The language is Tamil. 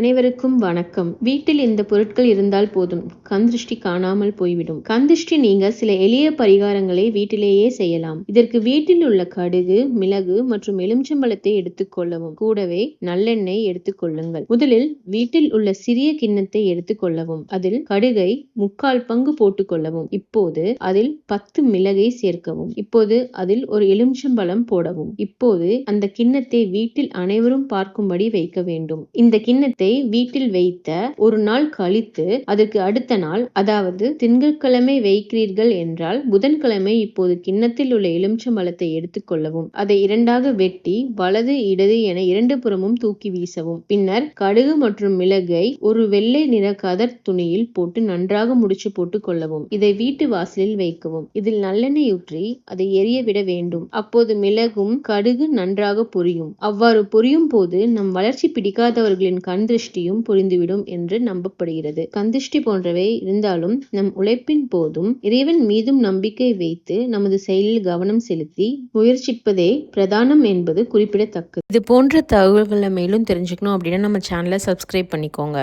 அனைவருக்கும் வணக்கம். வீட்டில் இந்த பொருட்கள் இருந்தால் போதும். கண் திருஷ்டி காணாமல் போய்விடும். கண் திருஷ்டி நீங்க சில எளிய பரிகாரங்களை வீட்டிலேயே செய்யலாம். இதற்கு வீட்டில் உள்ள கடுகு மிளகு மற்றும் எலுமிச்சம்பழத்தை எடுத்துக்கொள்ளவும் கூடவே நல்லெண்ணெய் எடுத்துக்கொள்ளுங்கள் முதலில் வீட்டில் உள்ள சிறிய கிண்ணத்தை எடுத்துக்கொள்ளவும் அதில் கடுகை முக்கால் பங்கு போட்டுக்கொள்ளவும் இப்போது அதில் பத்து மிளகை சேர்க்கவும். இப்போது அதில் ஒரு எலுமிச்சம்பழம் போடவும். இப்போது அந்த கிண்ணத்தை வீட்டில் அனைவரும் பார்க்கும்படி வைக்க வேண்டும். இந்த கிண்ணத்தை வீட்டில் வைத்த ஒரு நாள் கழித்து அதற்கு அடுத்த நாள் அதாவது திங்கட்கிழமை வைக்கிறீர்கள் என்றால் புதன்கிழமை இப்போது கிண்ணத்தில் உள்ள எலுமிச்சம்பழத்தை எடுத்துக்கொள்ளவும் அதை இரண்டாக வெட்டி வலது இடது என இரண்டு புறமும் தூக்கி வீசவும். பின்னர் கடுகு மற்றும் மிளகை ஒரு வெள்ளை நிற கதர் துணியில் போட்டு நன்றாக முடிச்சு போட்டு கொள்ளவும் இதை வீட்டு வாசலில் வைக்கவும். இதில் நல்லெண்ணெய் ஊற்றி அதை எரிய விட வேண்டும். அப்போது மிளகும் கடுகு நன்றாக பொரியும். அவ்வாறு பொரியும் போது நம் வளர்ச்சி பிடிக்காதவர்களின் கண் திருஷ்டியும் பொரிந்துவிடும் என்று நம்பப்படுகிறது. கந்திஷ்டி போன்றவை இருந்தாலும் நம் உழைப்பின் போதும் இறைவன் மீதும் நம்பிக்கை வைத்து நமது செயலில் கவனம் செலுத்தி முயற்சிப்பதே பிரதானம் என்பது குறிப்பிடத்தக்கது. இது போன்ற தகவல்களை மேலும் தெரிஞ்சுக்கணும் அப்படின்னா நம்ம சேனலை சப்ஸ்கிரைப் பண்ணிக்கோங்க.